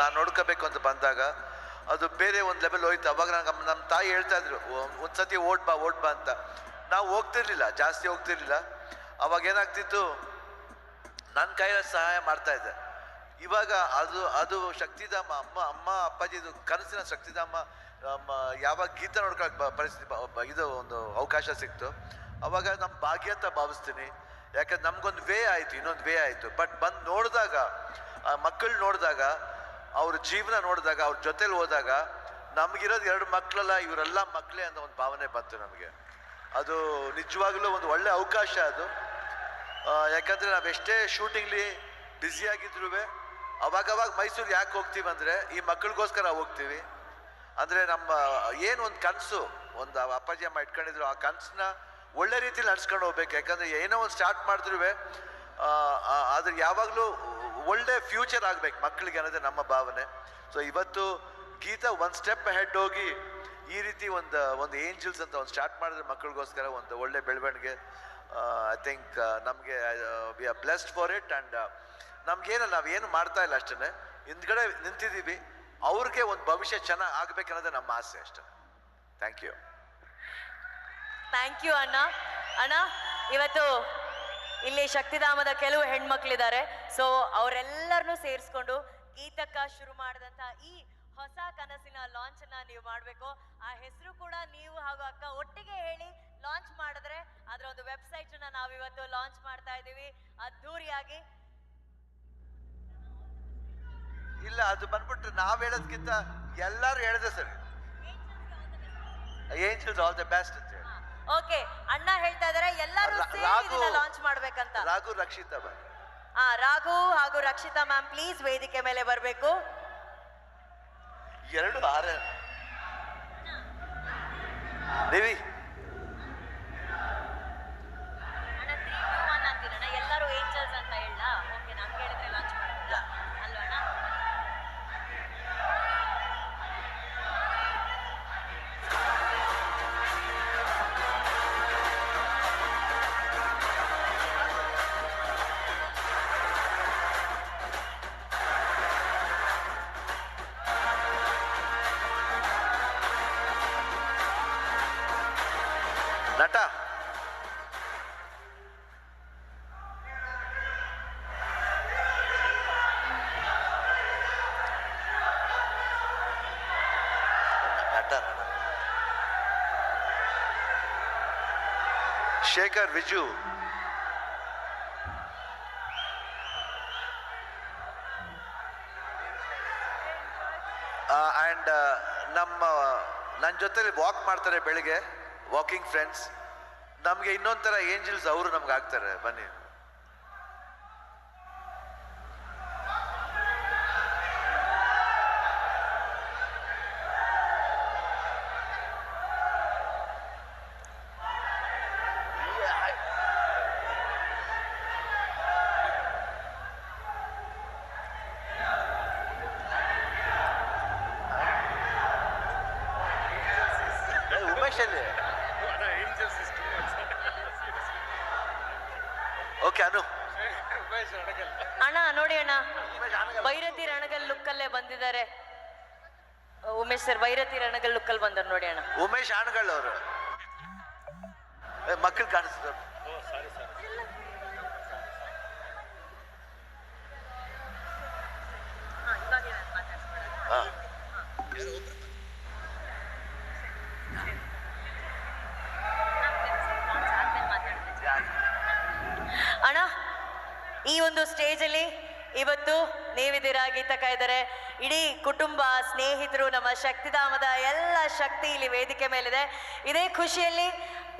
ನಾನು ನೋಡ್ಕೋಬೇಕು ಅಂತ ಬಂದಾಗ ಅದು ಬೇರೆ ಒಂದು ಲೆವೆಲ್ ಹೋಯ್ತು. ಅವಾಗ ನಂಗೆ ನಮ್ಮ ತಾಯಿ ಹೇಳ್ತಾ ಇದ್ರು ಒಂದು ಸತಿ ಓಟ್ ಬಾ ಓಟ್ ಬಾ ಅಂತ. ನಾವು ಹೋಗ್ತಿರ್ಲಿಲ್ಲ, ಜಾಸ್ತಿ ಹೋಗ್ತಿರ್ಲಿಲ್ಲ. ಅವಾಗ ಏನಾಗ್ತಿತ್ತು ನನ್ನ ಕೈಯಲ್ಲಿ ಸಹಾಯ ಮಾಡ್ತಾ ಇದ್ದೆ. ಇವಾಗ ಅದು ಅದು ಶಕ್ತಿಧಾಮ, ಅಮ್ಮ ಅಮ್ಮ, ಅಪ್ಪಾಜಿದು ಕನಸಿನ ಶಕ್ತಿಧಾಮ ಯಾವಾಗ ಗೀತ ನೋಡ್ಕೊಳಕ್ ಪರಿಸ್ಥಿತಿ ಇದು ಒಂದು ಅವಕಾಶ ಸಿಕ್ತು. ಅವಾಗ ನಮ್ಮ ಭಾಗ್ಯ ಅಂತ ಭಾವಿಸ್ತೀನಿ. ಯಾಕಂದ್ರೆ ನಮ್ಗೊಂದು ವೇ ಆಯಿತು, ಇನ್ನೊಂದು ವೇ ಆಯಿತು. ಬಟ್ ಬಂದು ನೋಡಿದಾಗ ಮಕ್ಕಳು ನೋಡಿದಾಗ ಅವ್ರ ಜೀವನ ನೋಡಿದಾಗ, ಅವ್ರ ಜೊತೆಲಿ ಹೋದಾಗ ನಮಗಿರೋದು ಎರಡು ಮಕ್ಕಳಲ್ಲ ಇವರೆಲ್ಲ ಮಕ್ಕಳೇ ಅಂತ ಒಂದು ಭಾವನೆ ಬಂತು ನಮಗೆ. ಅದು ನಿಜವಾಗ್ಲೂ ಒಂದು ಒಳ್ಳೆ ಅವಕಾಶ ಅದು. ಯಾಕಂದರೆ ನಾವು ಎಷ್ಟೇ ಶೂಟಿಂಗ್ಲಿ ಬ್ಯುಸಿ ಆಗಿದ್ರು ಅವಾಗವಾಗ ಮೈಸೂರು ಯಾಕೆ ಹೋಗ್ತೀವಿ ಅಂದ್ರೆ, ಈ ಮಕ್ಕಳಿಗೋಸ್ಕರ ಹೋಗ್ತೀವಿ. ಅಂದ್ರೆ ನಮ್ಮ ಏನು ಒಂದು ಕನಸು, ಒಂದು ಅಪ್ಪಾಜಿ ಅಮ್ಮ ಇಟ್ಕೊಂಡಿದ್ರು, ಆ ಕನಸನ್ನ ಒಳ್ಳೆ ರೀತಿಲಿ ನಡ್ಸ್ಕೊಂಡು ಹೋಗ್ಬೇಕು. ಯಾಕಂದ್ರೆ ಏನೋ ಒಂದು ಸ್ಟಾರ್ಟ್ ಮಾಡಿದ್ರು ಆದರೆ ಯಾವಾಗಲೂ ಒಳ್ಳೆ ಫ್ಯೂಚರ್ ಆಗ್ಬೇಕು ಮಕ್ಕಳಿಗೆ ಅನ್ನೋದೇ ನಮ್ಮ ಭಾವನೆ. ಸೊ ಇವತ್ತು ಗೀತಾ ಒಂದು ಸ್ಟೆಪ್ ಹೆಡ್ ಹೋಗಿ ಈ ರೀತಿ ಒಂದು ಒಂದು ಏಂಜಲ್ಸ್ ಅಂತ ಒಂದು ಸ್ಟಾರ್ಟ್ ಮಾಡಿದ್ರೆ ಮಕ್ಕಳಿಗೋಸ್ಕರ ಒಂದು ಒಳ್ಳೆ ಬೆಳವಣಿಗೆ. ಐ ಥಿಂಕ್ ನಮಗೆ we are blessed for it and ನಮ್ಗೇನಲ್ಲ ನಾವೇನು ಮಾಡ್ತಾ ಇಲ್ಲ ಅಷ್ಟೇ ಹಿಂದ್ಗಡೆ ನಿಂತಿದ್ದೀವಿ. ಅವ್ರಿಗೆ ಒಂದು ಭವಿಷ್ಯ ಚೆನ್ನಾಗಿ ಆಗ್ಬೇಕನ್ನೋದೇ ನಮ್ಮ ಆಸೆ ಅಷ್ಟೇ. ಥ್ಯಾಂಕ್ ಯು ಥ್ಯಾಂಕ್ ಯು ಅಣ್ಣ. ಅಣ್ಣ, ಇವತ್ತು ಇಲ್ಲಿ ಶಕ್ತಿಧಾಮದ ಕೆಲವು ಹೆಣ್ಮಕ್ಳಿದ್ದಾರೆ. ಸೊ ಅವರೆಲ್ಲರನ್ನೂ ಸೇರಿಸ್ಕೊಂಡು ಗೀತಕ್ಕ ಶುರು ಮಾಡಿದಂತ ಈ ಹೊಸ ಕನಸಿನ ಲಾಂಚ್ ಅನ್ನ ನೀವು ಮಾಡಬೇಕು. ಆ ಹೆಸರು ಕೂಡ ನೀವು ಹಾಗೂ ಅಕ್ಕ ಒಟ್ಟಿಗೆ ಹೇಳಿ ಲಾಂಚ್ ಮಾಡಿದ್ರೆ ಅದರ ಒಂದು ವೆಬ್ಸೈಟ್ ಅನ್ನ ನಾವಿವತ್ತು ಲಾಂಚ್ ಮಾಡ್ತಾ ಇದ್ದೀವಿ. ಅದ್ದೂರಿಯಾಗಿ ಇಲ್ಲ ಅದು ಬಂದ್ಬಿಟ್ಟು ನಾವ್ ಹೇಳೋದ್ಕಿಂತ ಎಲ್ಲರೂ ಹೇಳಿದೆ sir. Angels all the best ಅಂತ. ಓಕೆ ಅಣ್ಣ ಹೇಳ್ತಾ ಇದಾರೆ ಎಲ್ಲರೂ ರಾ- ಸೇರಿ ರಾಘು- ಇದನ್ನ ಲಾಂಚ್ ಮಾಡ್ಬೇಕಂತ. ರಾಘು ರಕ್ಷಿತಾ ಮ್ಯಾಮ್. ಆ ರಾಘು ಹಾಗೂ ರಕ್ಷಿತಾ ಮ್ಯಾಮ್ ಪ್ಲೀಸ್ ವೇದಿಕೆ ಮೇಲೆ ಬರಬೇಕು. ಎರಡು ಆರ. ದೇವಿ ನಟ. ಶೇಖರ್ ವಿಜು. ಆ್ಯಂಡ್ ನಮ್ಮ ನನ್ನ ಜೊತೆಲಿ ವಾಕ್ ಮಾಡ್ತಾರೆ ಬೆಳಿಗ್ಗೆ. ವಾಕಿಂಗ್ ಫ್ರೆಂಡ್ಸ್ ನಮಗೆ ಇನ್ನೊಂಥರ ಏಂಜಲ್ಸ್ ಅವರು ನಮ್ಗೆ ಆಗ್ತಾರೆ ಬನ್ನಿ ಉಮೇಶ್ ಅಲ್ಲಿ ಓಕೆ ಅನು ಅಣ್ಣ ನೋಡಿ ಅಣ್ಣ. ಭೈರತಿ ರಣಗಲ್ ಲುಕ್ಕಲ್ಲೇ ಬಂದಿದ್ದಾರೆ. ಉಮೇಶ್ ಸರ್ ಭೈರತಿ ರಣಗಲ್ ಲುಕ್ಕಲ್ಲಿ ಬಂದರು ನೋಡಿ ಅಣ್ಣ. ಉಮೇಶ್ ಅಣ್ಣಗಳವರು ಅವರು. ಮಕ್ಕಳು ಕಾಣಿಸ್ತಾರೆ ಹಾ ಅಣ್ಣ ಈ ಒಂದು ಸ್ಟೇಜಲ್ಲಿ ಇವತ್ತು ನೀವಿದ್ದೀರಾ ಗೀತಕ್ಕ ಇದ್ದಾರೆ. ಇಡೀ ಕುಟುಂಬ, ಸ್ನೇಹಿತರು, ನಮ್ಮ ಶಕ್ತಿಧಾಮದ ಎಲ್ಲ ಶಕ್ತಿ ಇಲ್ಲಿ ವೇದಿಕೆ ಮೇಲಿದೆ. ಇದೇ ಖುಷಿಯಲ್ಲಿ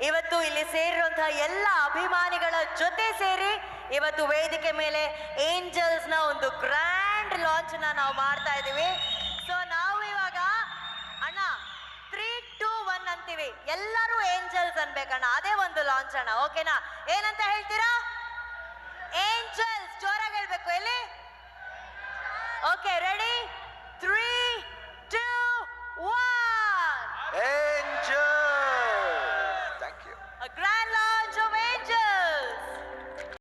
ಇವತ್ತು ಇಲ್ಲಿ ಸೇರಿರುವಂತಹ ಎಲ್ಲ ಅಭಿಮಾನಿಗಳ ಜೊತೆ ಸೇರಿ ಇವತ್ತು ವೇದಿಕೆ ಮೇಲೆ ಏಂಜಲ್ಸ್ನ ಒಂದು ಗ್ರ್ಯಾಂಡ್ ಲಾಂಚ್ನ ನಾವು ಮಾಡ್ತಾ ಇದ್ದೀವಿ. ಸೊ ನಾವು ಇವಾಗ, ಅಣ್ಣ ತ್ರೀ ಟೂ ಒನ್ ಅಂತೀವಿ. ಎಲ್ಲರೂ ಏಂಜಲ್ಸ್ ಅನ್ಬೇಕಣ್ಣ. ಅದೇ ಒಂದು ಲಾಂಚ್ ಅಣ್ಣ. ಓಕೆನಾ ಏನಂತ ಹೇಳ್ತೀರಾ? ಏಂಜಲ್ಸ್ ಜೋರಾಗಿ ಹೇಳ್ಬೇಕು ಎಲ್ಲಿ? Okay ready three